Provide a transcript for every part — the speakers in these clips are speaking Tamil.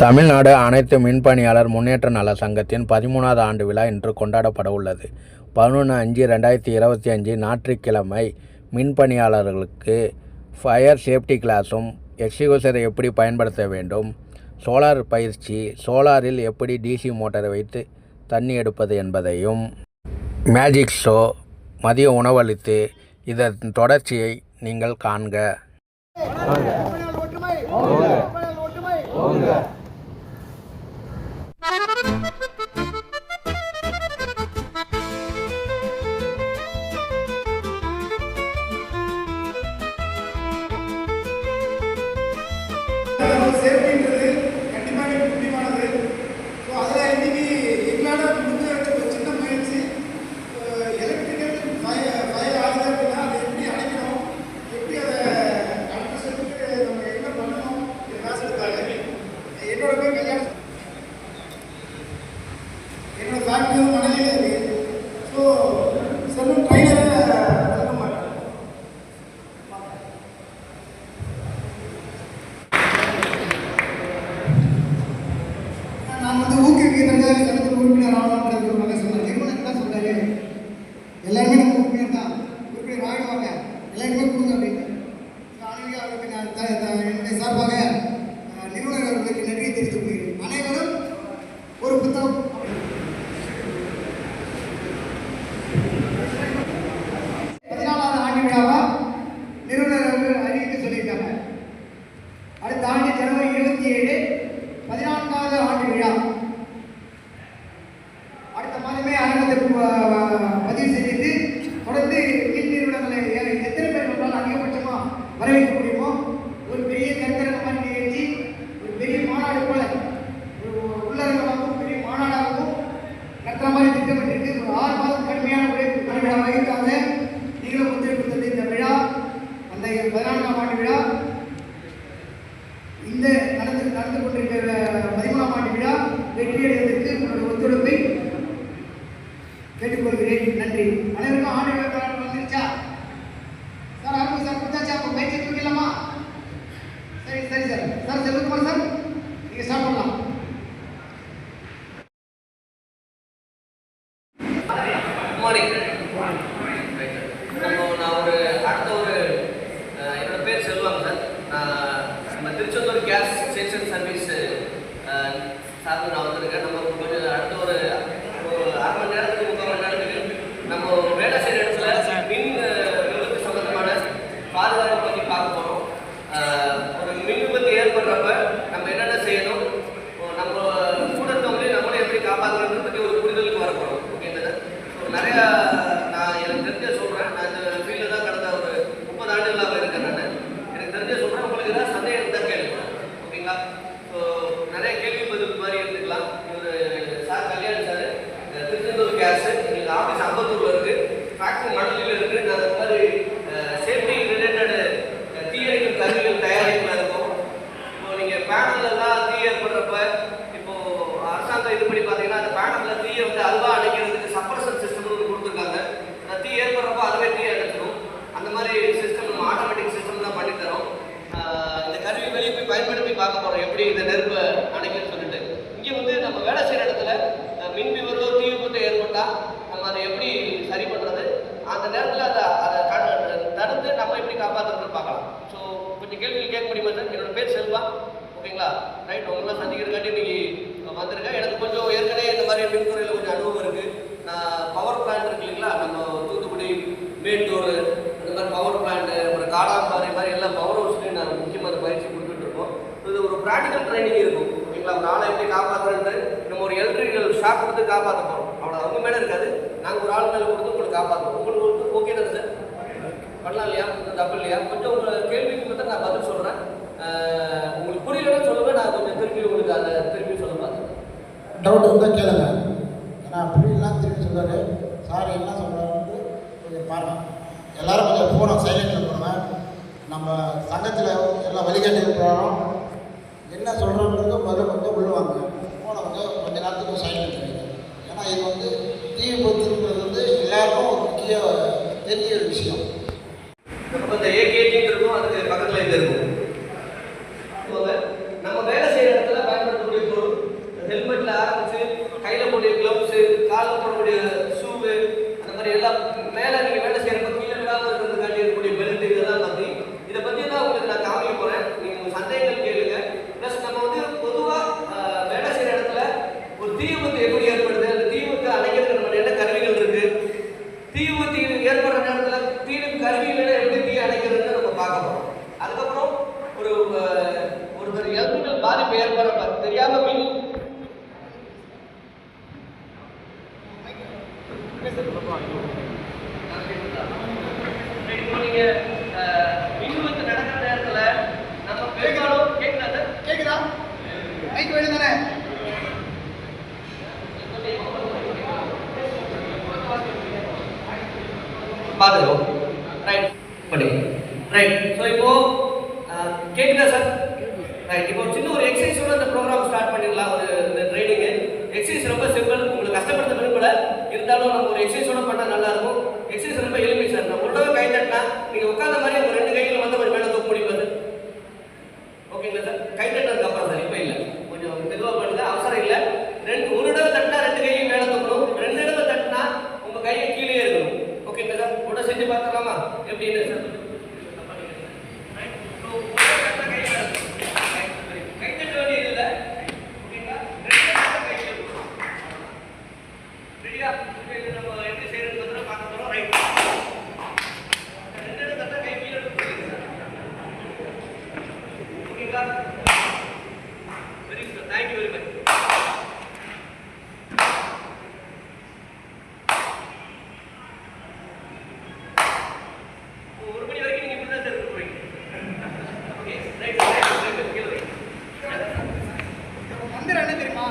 தமிழ்நாடு அனைத்து மின்பணியாளர் முன்னேற்ற நல சங்கத்தின் பதிமூணாவது ஆண்டு விழா இன்று கொண்டாடப்பட உள்ளது. பதினொன்று அஞ்சு ரெண்டாயிரத்தி இருபத்தி அஞ்சு ஞாயிற்றுக்கிழமை மின்பணியாளர்களுக்கு ஃபயர் சேஃப்டி கிளாஸும் எக்ஸிகூசரை எப்படி பயன்படுத்த வேண்டும் சோலார் பயிற்சி சோலாரில் எப்படி டிசி மோட்டரை வைத்து தண்ணி எடுப்பது என்பதையும் மேஜிக் ஷோ மதிய உணவளித்து இதன் தொடர்ச்சியை நீங்கள் காண்க. Thank you. நம்ம நான் ஒரு அடுத்த ஒரு என்னோடய பேர் செல்வாங்க சார். நம்ம திருச்செந்தூர் கேஸ் சேல்ஸ் சர்வீஸ் சார்ந்து நான் அந்த ஆளை எப்படி காப்பாற்றுறது நம்ம ஒரு எலக்ட்ரிக்கல் ஷாக் கொடுத்து காப்பாற்ற போகிறோம் அவ்வளோ அவங்க மேலே இருக்காது. நாங்கள் ஒரு ஆள் மேலே கொடுத்து உங்களுக்கு காப்பாற்றுவோம் உங்களுக்கு வந்து ஓகே தானே சார் பண்ணலாம் இல்லையா? தப்பு இல்லையா? கொஞ்சம் உங்கள் கேள்விக்கு மட்டும் நான் பதில் சொல்கிறேன் உங்களுக்கு புரியலன்னு சொல்லுங்கள் நான் கொஞ்சம் திருப்பி உங்களுக்கு அதை திருப்பி சொல்ல பார்த்தேன் டவுட் இருந்தால் கேளுங்க. நான் புரியலாம் திருப்பி சொல்கிறாரு சார் என்ன சொல்கிறாருன்னு கொஞ்சம் பாருங்கள் எல்லாரும் கொஞ்சம் போகிறோம் சைலண்டில் போகிறோம் நம்ம சங்கத்தில் எல்லாம் வழிகாட்டி போகிறோம் என்ன சொல்கிறவங்களுக்கு முதல் வந்து உள்ளுவாங்க போனவங்க கொஞ்ச நேரத்துக்கு சைன் பண்ணுவீங்க ஏன்னா இது வந்து தீ விபத்துங்கிறது வந்து எல்லாருக்கும் ஒரு முக்கிய தெரிஞ்ச ஒரு விஷயம். இப்போ இந்த ஏகேடிங்கிறதுக்கும் அதுக்கு பக்கத்தில் இது இருக்கும். ரைட் ஸோ இப்போ அஹ், கேட்குதா சார் ரைட் இப்போ சின்ன ஒரு எக்ஸசைஸோட இந்த ப்ரோக்ராம் ஸ்டார்ட் பண்ணிடலாம் ஒரு இந்த ட்ரைனிங்கு எக்ஸசைஸ் ரொம்ப சிம்பிள் உங்களுக்கு கஷ்டப்படுத்த விரும்பல இருந்தாலும் நம்ம ஒரு எக்ஸசைஸோட பண்ணால் நல்லா இருக்கும் எக்ஸசைஸ் ரொம்ப எளிமை சார் நான் ஒரு தடவை கை தட்டினா நீங்கள் உட்காந்த மாதிரி உங்க ரெண்டு கையில் வந்து ஒரு மேலே தூக்க முடியும் சார் ஓகேங்களா சார் கை தட்டினதுக்கு அப்புறம் சார் இப்போ இல்லை கொஞ்சம் மெதுவாக பண்ணுங்க அவசரம் இல்லை ரெண்டு ஒரு தடவை தட்டினா ரெண்டு கையும் மேலே தூக்கணும் ரெண்டு தடவை தட்டினா உங்கள் கையை கீழே இருக்கணும் ஓகேங்களா சார் கூட செஞ்சு பார்த்துக்கலாமா எப்படின்னு சார் கை தட்ட வேண்டியது இல்லை ஓகேங்களா ரெண்டு தடவை கை தட்டணும். ரெடியா இது நம்ம எப்படி செய்யறதுன்னு பார்க்க போகிறோம் ரைட் ரெண்டு தடவை தட்டினா கை கீழே எடுத்து ஓகேங்களா very good thank you very much ஒரு மணி வரைக்கும் நீங்க இப்படி தான் சார் இருக்க போறீங்க ஓகே ரைட் ரைட் கீழே வை. மந்திரம் என்ன தெரியுமா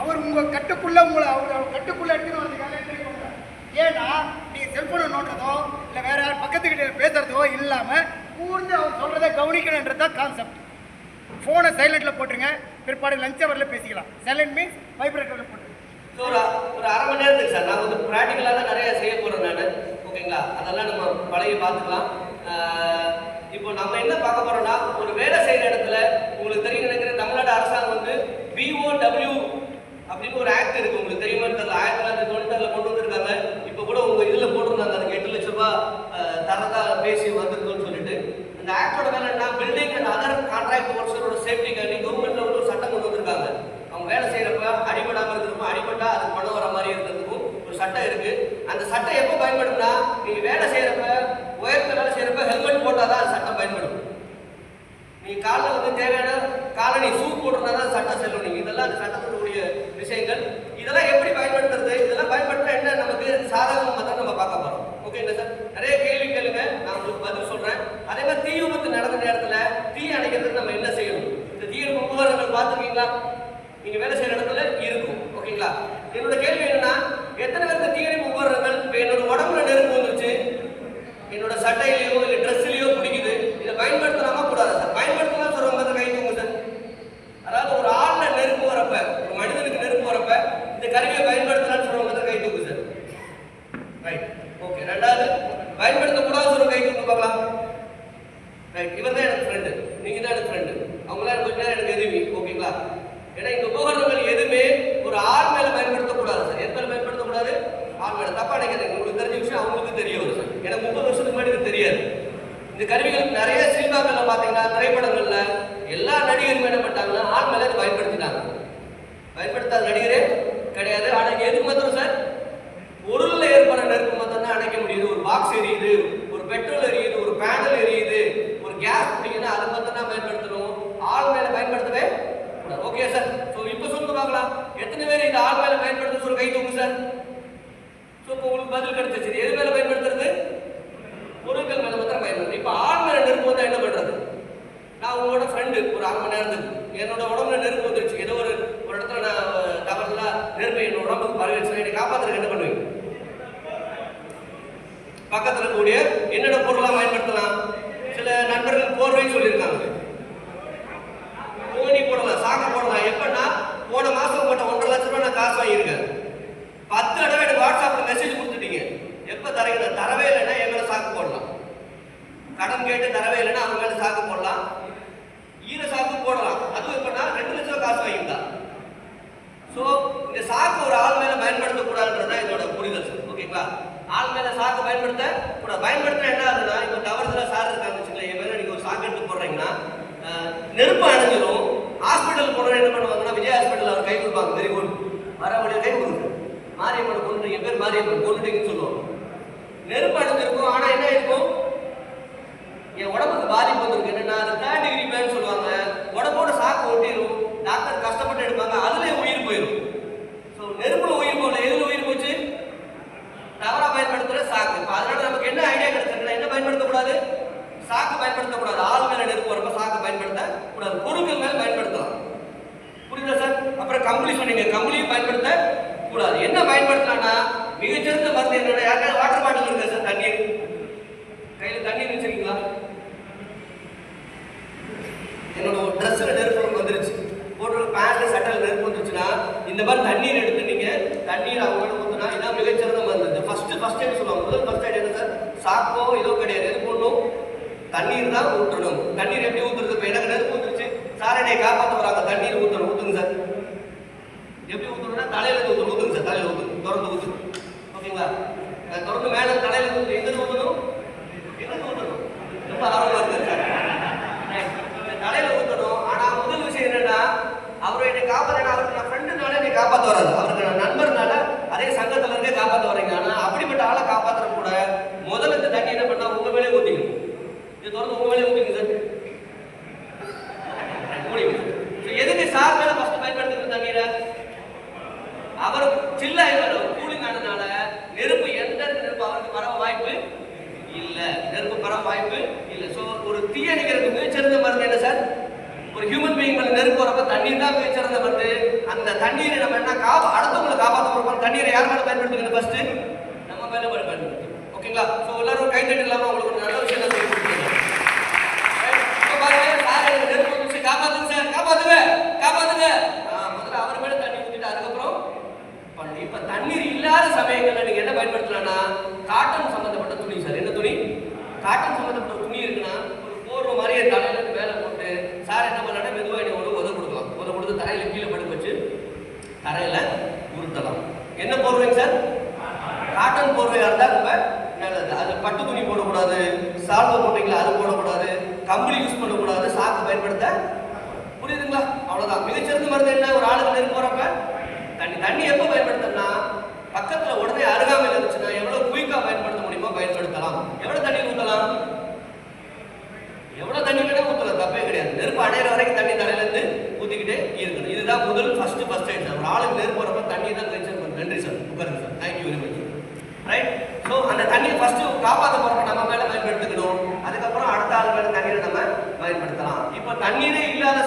அவர் உங்க கட்டுக்குள்ள உங்களை அவர் அவர் கட்டுக்குள்ள எடுத்துட்டு வரதுக்காக ட்ரை பண்றாரு ஏன்னா நீங்க செல்போனை நோண்டுறதோ இல்ல வேற யார் பக்கத்து கிட்ட இல்லாமல் கூர்ந்து அவர் சொல்கிறத கவனிக்கணுன்றது தான் கான்செப்ட் ஃபோனை சைலண்ட்டில் போட்டுருங்க பிற்பாடு லஞ்ச் ஹவரில் பேசிக்கலாம். சைலண்ட் மீன்ஸ் வைப்ரேட்டரில் போட்டுருங்க. ஸோ ஒரு ஒரு அரை மணி நேரத்துக்கு சார் நான் வந்து ப்ராக்டிக்கலாக தான் நிறைய செய்ய போகிறேன் நான். ஓகேங்களா அதெல்லாம் நம்ம பழகி பார்த்துக்கலாம். இப்போ நம்ம என்ன பார்க்க போகிறோம்னா ஒரு வேலை செய்கிற இடத்துல உங்களுக்கு தெரியும் நினைக்கிற தமிழ்நாடு அரசாங்கம் வந்து பிஓடபிள்யூ அப்படின்னு ஒரு ஆக்ட் இருக்கு. உங்களுக்கு தெரியுமா தெரியல. ஆயிரத்தி தொள்ளாயிரத்தி தொண்ணூத்தாறில் கொண்டு வந்திருக்காங்க. இப்போ கூட உங்கள் இதில் போட்டிருந்தாங்க அதுக்கு எட்டு லட்ச ரூபாய் பேசி வந்திருக்குன்னு சொல்லிட்டு அந்த ஆக்டோட வேலை என்ன? பில்டிங் அண்ட் அதர் கான்ட்ராக்ட் ஒர்க்ஸரோட சேஃப்டிக்காண்டி கவர்மெண்ட்ல வந்து ஒரு சட்டம் கொண்டு வந்திருக்காங்க. அவங்க வேலை செய்யறப்ப அடிபடாம இருக்கிறப்ப அடிபட்டா அது பணம் வர மாதிரி இருக்கிறதுக்கும் ஒரு சட்டம் இருக்கு. அந்த சட்டம் எப்போ பயன்படும்னா நீங்க வேலை செய்யறப்ப உயரத்தில் வேலை செய்யறப்ப ஹெல்மெட் போட்டாதான் அந்த சட்டம் பயன்படும். நீ காலில் வந்து தேவையான காலை நீ ஷூ போட்டுருந்தா தான் சட்டம் செல்லும். நீங்க இதெல்லாம் அந்த சட்டத்தினுடைய விஷயங்கள். இதெல்லாம் எப்படி பயன்படுத்துறது இதெல்லாம் பயன்படுத்தினா என்ன நமக்கு சாதகமாக தான் நம்ம பார்க்க போறோம் ஓகேங்களா சார் நிறைய கேள்வி கேளுங்க நான் உங்களுக்கு பதில் சொல்றேன் அதே மாதிரி தீ விபத்து நடந்த நேரத்துல தீ அணைக்கிறதுக்கு நம்ம என்ன செய்யணும் இந்த தீயணைப்பு உபகரணங்கள் பார்த்துருக்கீங்களா நீங்க வேலை செய்யற இடத்துல இருக்கும் ஓகேங்களா என்னோட கேள்வி என்னன்னா எத்தனை பேருக்கு தீயணைப்பு உபகரணங்கள் இப்போ என்னோட உடம்புல நெருப்பு வந்துருச்சு என்னோட சட்டையிலயோ இல்ல ட்ரெஸ்லயோ பிடிக்குது இதை பயன்படுத்தலாமா கூடாதா சார் பயன்படுத்தலாம் சொல்றவங்க தான் கை தூங்க சார் அதாவது ஒரு ஆள்ல நெருப்பு வரப்ப ஒரு மனிதனுக்கு நெருப்பு வரப்ப இந்த கருவியை பயன்படுத்தலாம்னு சொல்றவங்க தான் கை தூக்கு சார் ரைட் ஓகே ரெண்டாவது பயன்படுத்தக்கூடாது சொல்ற கை தூக்கு பார்க்கலாம் ரைட் இவர் தான் எனக்கு ஃப்ரெண்டு நீங்க தான் எனக்கு ஃப்ரெண்டு அவங்களாம் கொஞ்ச நேரம் எனக்கு எதிரி ஓகேங்களா? ஏன்னா இந்த உபகரணங்கள் எதுவுமே ஒரு ஆண் மேல பயன்படுத்தக்கூடாது சார். எந்த பயன்படுத்தக்கூடாது? ஆண் மேல. தப்பா நினைக்கிறேன் உங்களுக்கு தெரிஞ்ச விஷயம் அவங்களுக்கு தெரிய வரும் சார். எனக்கு முப்பது வருஷத்துக்கு முன்னாடி இது தெரியாது. இந்த கருவிகள் நிறைய சினிமாக்கள்ல பாத்தீங்கன்னா திரைப்படங்கள்ல எல்லா நடிகரும் என்ன பண்ணிட்டாங்கன்னா ஆண் மேல இதை பயன்படுத்திட்டாங்க. பயன்படுத்தாத நடிகரே கிடையாது. ஆனா எதுக்கு மாத்திரம் சார்? பொருள்ல ஏற்படுற நெருப்பு மாத்திரம் தான் அணைக்க முடியுது. ஒரு பாக்ஸ் எரியுது ஒரு பெட்ரோல் எரியுது ஒரு பேனல் எரியுது ஒரு கேஸ் பிடிக்குன்னா அது மட்டும் தான் பயன்படுத்தணும் ஆள் மேல பயன்படுத்தவே கூடாது ஓகே சார். ஸோ இப்போ சொல்லுங்க பார்க்கலாம். எத்தனை பேர் இந்த ஆள் வேலை பயன்படுத்த ஒரு கை தூக்கு சார்? ஸோ இப்போ உங்களுக்கு பதில் கிடைச்சிச்சு எது மேல பயன்படுத்துறது? பொருட்கள் மேலே மாத்திரம் பயன்படுது இப்போ ஆள் மேலே நெருப்பு வந்தால் என்ன பண்ணுறது நான் உங்களோட ஃப்ரெண்டு ஒரு அரை மணி நேரத்துக்கு. என்னோட உடம்புல நெருப்பு வந்துருச்சு. ஏதோ ஒரு ஒரு இடத்துல நான் தவறுல நெருப்பு என்னோட உடம்புக்கு பரவிடுச்சு என்னை காப்பாற்றுறதுக்கு என்ன பண்ணுவீங்க? பக்கத்தில் இருக்கக்கூடிய என்னென்ன பொருளாக பயன்படுத்தலாம்? சில நண்பர்கள் போர்வைன்னு சொல்லியிருக்காங்க கோணி போடலாம் சாக்கு போடலாம் எப்பன்னா போன மாசம் போட்ட ஒன்றரை லட்ச ரூபாய் பத்து தடவை எனக்கு வாட்ஸ்அப்பில் மெசேஜ் கொடுத்துட்டீங்க. எப்போ தரீங்க? தரவே இல்லைன்னா என் சாக்கு போடலாம். கடன் கேட்டு தரவே இல்லைன்னா அவங்க மேலே சாக்கு போடலாம். ஈர சாக்கு போடலாம். அதுவும் எப்பன்னா ரெண்டு லட்சம் காசு வாங்கியிருந்தா. ஸோ இந்த சாக்கு ஒரு ஆள் மேலே பயன்படுத்தக்கூடாதுன்றது தான் இதோட புரிதல். சார் ஓகேங்களா? ஆள் மேலே சாக்கு பயன்படுத்த கூட பயன்படுத்த என்ன ஆகுதுன்னா இப்போ தவறுதலா சார் இருக்காங்க வச்சுக்கல என் மேலே நீங்க ஒரு சாக்கு எடுத்து போடுறீங்கன்னா நெருப்பு அணைஞ்சிடும் ஹாஸ்பிட்டல் போடுற என்ன பண்ணுவாங்கன்னா விஜய் ஹாஸ்பிட்டல் அவர் கை கொடுப்பாங்க. வெரி குட் மரவழியில் கை கொடுங்க மாரியம்மன் கொண்டு என் பேர் மாரியம்மன் கொண்டுட்டீங்கன்னு சொல்லுவோம். நெருப்பு அடைஞ்சிருக்கும் ஆனால் என்ன இருக்கும் என் உடம்புக்கு பாதிப்பு வந்திருக்கு. என்னன்னா அது தேர்ட் டிகிரி பேர்னு சொல்லுவாங்க. உடம்போட சாக்கு ஒட்டிடும் டாக்டர் கஷ்டப்பட்டு எடுப்பாங்க. அதுலேயே உயிர் போயிடும் ஸோ நெருப்புல உயிர் போகல. எதுல உயிர் போச்சு? தவறாக பயன்படுத்துகிற சாக்கு. அதனால நமக்கு என்ன ஐடியா கிடைச்சிருக்குன்னா என்ன பயன்படுத்தக்கூடாது? சாக்கு பயன்படுத்தக்கூடாது. ஆள் மிகச்சிறந்த என்னோட யாருக்காவது வாட்டர் பாட்டில் இருக்கா சார் தண்ணீர் கையில் தண்ணீர் வச்சிருக்கீங்களா? என்னோட ட்ரெஸ்ஸில் நெருப்பு வந்துருச்சு. போட்டு பேண்ட்ல சட்டையில் நெருப்பு வந்துருச்சுன்னா இந்த மாதிரி தண்ணீர் எடுத்து நீங்கள் தண்ணீர் அவங்க கூட ஊத்துனா இதான் மிகச்சிறந்த மருந்து. ஃபர்ஸ்ட் ஃபஸ்ட் எய்ட் சொல்லுவாங்க? முதல் ஃபஸ்ட் எய்ட் என்ன சார் சாக்கோ இதோ கிடையாது. எது போடணும் தண்ணீர் தான் ஊற்றணும் தண்ணீர் எப்படி ஊற்றுறது இப்போ எனக்கு நெருப்பு வந்துருச்சு சார் என்னை காப்பாற்ற வராங்க தண்ணீர் ஊற்றணும் ஊற்றுங்க சார் எப்படி ஊற்றணும்னா தலையில இருந்து ஊற்றணும் ஊத்துங்க சார் தலையில ஊற்றணும் திறந்து ஊற்றணும் ஓகேங்களா அஹ் திறந்து மேலே தலையில ஊற்றணும் எங்க ஊற்றணும் எங்க ஊற்றணும் ரொம்ப ஆர்வமா இருக்கு சார் இந்த தலையில ஊற்றணும் ஆனா முதல் விஷயம் என்னன்னா அவர் என்னை காப்பாற்ற அவருக்கு நான் ஃப்ரெண்டுனால என்னை காப்பாற்ற வராது அவருக்கு நான் நண்பர்னால அதே சங்கத்துல இருந்தே காப்பாற்ற வரீங்க ஆனா அப்படிப்பட்ட ஆளை காப்பாத்துற கூட முதல்ல இந்த தண்ணி என்ன பண்ணா உங்க மேலே ஊத்திக்கணும் இது திறந்து உங்க மேலே ஊத்திக்கணும் சார் முடியும் So, எதுக்கு சார் மேல ஃபர்ஸ்ட் பயன்படுத்துகிற தண்ணீரை அவர் சில்ல கூலிங் ஆனதுனால நெருப்பு எந்த இடத்துல நெருப்பு அவருக்கு பரவ வாய்ப்பு இல்ல நெருப்பு பரவ வாய்ப்பு இல்ல சோ ஒரு தீயணைக்கிறதுக்கு மிகச்சிறந்த மருந்து என்ன சார் ஒரு ஹியூமன் பீயிங் மேல நெருப்பு வரப்ப தண்ணீர் தான் மிகச்சிறந்த மருந்து அந்த தண்ணீரை நம்ம என்ன காப்பா அடுத்தவங்களை காப்பாற்ற போறோம் தண்ணீரை யார் மேலே பயன்படுத்துங்க ஃபர்ஸ்ட் நம்ம மேலே பயன்படுத்துங்க ஓகேங்களா? ஸோ எல்லாரும் கை தட்டி இல்லாம உங்களுக்கு ஒரு நல்ல விஷயம் சொல்லி காப்பாத்துங்க சார், காப்பாத்துங்க, காப்பாத்துங்க. முதல்ல அவர் மேல தண்ணி ஊத்திட்டு அதுக்கப்புறம் இப்போ இப்ப தண்ணீர் இல்லாத சமயங்கள்ல நீங்க என்ன பயன்படுத்தலாம்னா காட்டன் சம்பந்தப்பட்ட துணி சார் என்ன துணி காட்டன் சம்பந்தப்பட்ட துணி இருக்குன்னா ஒரு போர்வை மாதிரியே தலையில இருந்து மேல போட்டு சார் என்ன பண்ணலாம் மெதுவா என்ன ஒரு உதவு கொடுக்கலாம் உதவு கொடுத்து தரையில கீழே படுக்க வச்சு தரையில உருட்டலாம் என்ன போர்வைங்க சார் காட்டன் போர்வையா இருந்தா ரொம்ப நல்லது அது பட்டு துணி போடக்கூடாது சால்வை போட்டீங்களா அது போடக்கூடாது கம்பளி யூஸ் பண்ணக்கூடாது சாக்கு பயன்படுத்த புரியுதுங்களா? அவ்வளவுதான். மிகச்சிறந்த மருந்து என்ன? ஒரு ஆளுக்கு நெருப்பு போகிறப்ப தண்ணி தண்ணி எப்போ பயன்படுத்தணும்னா பக்கத்துல உடனே அருகாமையில் இருந்துச்சுன்னா எவ்வளவு குயிக்காக பயன்படுத்த முடியுமோ பயன்படுத்தலாம். எவ்வளவு தண்ணி ஊத்தலாம்? எவ்வளவு தண்ணி வேணால் ஊத்தலாம் தப்பே கிடையாது. நெருப்பு அடையிற வரைக்கும் தண்ணி தலையிலேருந்து இருந்து ஊத்திக்கிட்டே இருக்கணும். இதுதான் முதல் ஃபர்ஸ்ட் ஃபஸ்ட் எய்ட் சார் ஒரு ஆளுக்கு நெருப்பு போகிறப்ப தண்ணி தான் கழிச்சு நன்றி சார் உட்காருங்க sir thank you very much right so அந்த தண்ணியை ஃபஸ்ட்டு காப்பாற்ற போறப்ப நம்ம மேல பயன்படுத்திக்கணும் அதுக்கப்புறம் அடுத்த ஆள் மேல தண்ணீரை நம்ம பயன்படுத்தலாம் இப்போ தண்ணீரே இல்லாத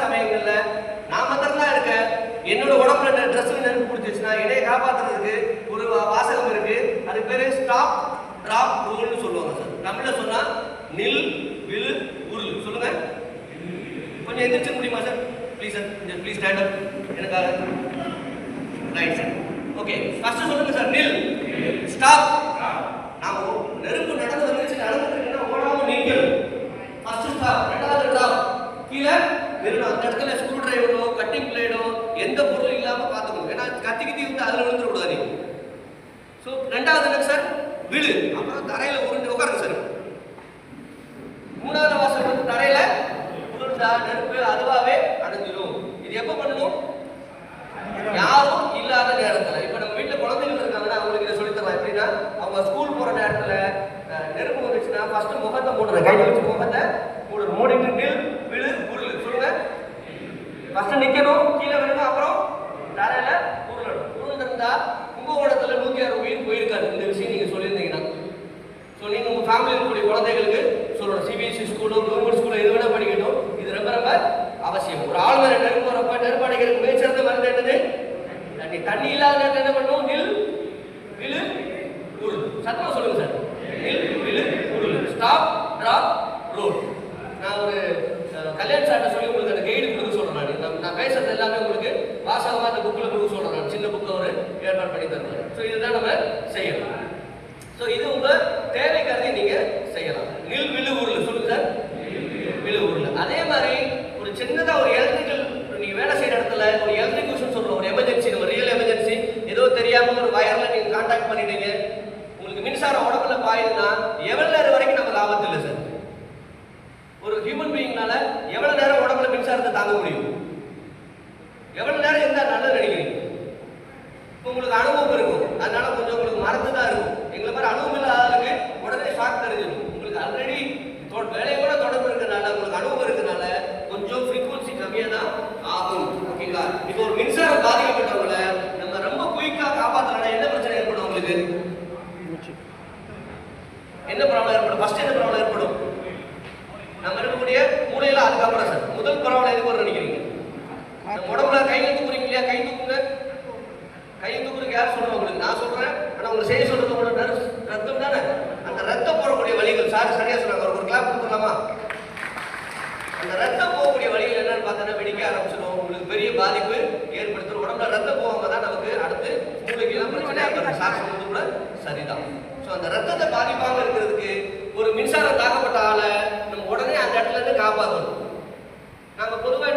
இல்ல. நான் மாத்திரம் தான் இருக்கேன். என்னோட உடம்புல ட்ரெஸ் நெருப்பு பிடிச்சிச்சுன்னா என்னைய காப்பாத்துறதுக்கு ஒரு வாசகம் இருக்கு. அது பேரு ஸ்டாப் டிராப் ரூல்னு சொல்லுவாங்க சார். தமிழ்ல சொன்னா நில் வில் உருள். சொல்லுங்க. கொஞ்சம் எந்திரிச்சு முடியுமா சார்? ப்ளீஸ் சார் கொஞ்சம் ப்ளீஸ் ஸ்டாண்ட் அப் எனக்காக. ரைட் சார் ஓகே ஃபர்ஸ்ட் சொல்லுங்க சார் நில். ஸ்டாப் நான் ஓ- நெருப்பு நடந்து வந்துச்சு நடந்துட்டு இருக்குன்னா ஓடாம நிற்கணும் ஃபர்ஸ்ட் ஸ்டாப் ரெண்டாவது ஸ்டாப் வெறும் அந்த இடத்துல ஸ்க்ரூ டிரைவரோ கட்டிங் பிளேடோ எந்த பொருளும் இல்லாம பார்த்துக்கணும். ஏன்னா கத்தி கத்தி வந்து அதில் விழுந்து கூடாது. சோ ஸோ ரெண்டாவது என்ன சார்? விழு. அப்புறம் தரையில உருண்டு உட்காருங்க சார். மூணாவது வாசல் வந்து தரையில உருண்டா நெருப்பு அதுவாவே அடைஞ்சிடும் இது எப்ப பண்ணணும்? யாரும் இல்லாத நேரத்துல. இப்ப நம்ம வீட்டுல குழந்தைகள் இருக்காங்கன்னா அவங்களுக்கு இதை சொல்லித்தரலாம். எப்படின்னா அவங்க ஸ்கூல் போற நேரத்துல நெருப்பு வந்துச்சுன்னா ஃபர்ஸ்ட் முகத்தை மூடுறேன் கையில வச்சு முகத்தை மூடுறேன் மூடிட்டு நில் விழு ஃபர்ஸ்ட் நிக்கணும் கீழே விழுங்க அப்புறம் தரையில உருளணும் உருண்டிருந்தா கும்பகோணத்துல நூத்தி ஆறு உயிர் போயிருக்காது இந்த விஷயம் நீங்க சொல்லியிருந்தீங்கன்னா ஸோ நீங்கள் உங்கள் ஃபேமிலியில் இருக்கக்கூடிய குழந்தைகளுக்கு சொல்லணும் சிபிஎஸ்சி ஸ்கூலோ கவர்மெண்ட் ஸ்கூலோ எது வேணால் படிக்கட்டும் இது ரொம்ப ரொம்ப அவசியம் ஒரு ஆள் மேலே நெருப்பு வரப்ப நெருப்பு அடைக்கிறதுக்கு மிகச்சிறந்த மருந்து என்னது தண்ணி தண்ணி இல்லாத நேரத்தில் என்ன பண்ணும் நில் விழு உருள் சத்தமாக சொல்லுங்க சார் நில் விழு உருள் ஸ்டாப் டிராப் ரோல் நான் ஒரு அஹ், கல்யாண சாட்டை சொல்லி உங்களுக்கு அந்த கைடு கொடுக்க சொல்கிறேன் நான் நான் நான் பேசுறது எல்லாமே உங்களுக்கு வாசகமாக அந்த புக்கில் கொடுக்க சொல்கிறேன் நான் சின்ன புக்கில் ஒரு பண்ணி தருவாங்க ஸோ இதுதான் நம்ம செய்யணும் ஸோ இது உங்கள் தேவை கருதி நீங்க செய்யலாம் நில் விழு உருள் சொல்லுங்க சார் விழு உருள் அதே மாதிரி ஒரு சின்னதா ஒரு எலக்ட்ரிக்கல் நீங்க வேலை செய்யற இடத்துல ஒரு எலக்ட்ரிகேஷன் சொல்றோம் ஒரு எமர்ஜென்சி ஒரு ரியல் எமர்ஜென்சி ஏதோ தெரியாம ஒரு வயர்ல நீங்க கான்டாக்ட் பண்ணிட்டீங்க உங்களுக்கு மின்சாரம் உடம்புல பாயுதுன்னா எவ்வளவு நேரம் வரைக்கும் நமக்கு ஆபத்து இல்லை சார் ஒரு ஹியூமன் பீயிங்னால எவ்வளவு நேரம் உடம்புல மின்சாரத்தை தாங்க முடியும் எவ்வளவு நேரம் இருந்தா நல்லது நினைக்கிறீங்க இப்ப உங்களுக்கு அனுபவம் இருக்கும். அதனால கொஞ்சம் உங்களுக்கு மறந்து தான் இருக்கும். எங்களை மாதிரி அனுபவம் இல்லாதவங்க உடனே ஷாக் தெரிஞ்சிடும் உங்களுக்கு ஆல்ரெடி வேலையோட தொடர்பு இருக்கிறனால உங்களுக்கு அனுபவம் இருக்கிறனால கொஞ்சம் ஃப்ரீக்வன்சி கம்மியாக தான் ஆகும். ஓகேங்களா? இப்போ ஒரு மின்சாரம் பாதிக்கப்பட்டவங்கள நம்ம ரொம்ப குயிக்காக காப்பாற்றலாம் என்ன பிரச்சனை ஏற்படும் உங்களுக்கு என்ன ப்ராப்ளம் ஏற்படும்? ஃபர்ஸ்ட் என்ன ப்ராப்ளம் ஏற்படும்? நம்ம இருக்கக்கூடிய மூளையில அதுக்கப்புறம் சார். முதல் ப்ராப்ளம் எதுக்கு நினைக்கிறீங்க? உடம்புல கை தூக்குறீங்க இல்லையா? கை யார் சொல்றேன் உங்களுக்கு. நான் சொல்றேன் ஆனால் உங்களுக்கு செய்ய சொல்கிறது உங்களோட ரத்தம் தானே? அந்த ரத்தம் போடக்கூடிய வழிகள் சார் சரியா சொன்னாங்க. ஒரு கிளாப் கொடுத்துடலாமா அந்த ரத்தம் போகக்கூடிய வழிகள் என்னன்னு பார்த்தோன்னா வெடிக்க ஆரம்பிச்சிடும். உங்களுக்கு பெரிய பாதிப்பு ஏற்படுத்தும் உடம்புல ரத்தம் போகாம தான் நமக்கு அடுத்து மூளைக்கு பிரச்சனையாக பிரச்சனை சார் சொல்கிறது கூட சரிதான். ஸோ அந்த ரத்தத்தை பாதிப்பாக இருக்கிறதுக்கு ஒரு மின்சாரம் தாக்கப்பட்ட ஆளை நம்ம உடனே அந்த இடத்துல இருந்து காப்பாற்றணும் நம்ம பொதுவாக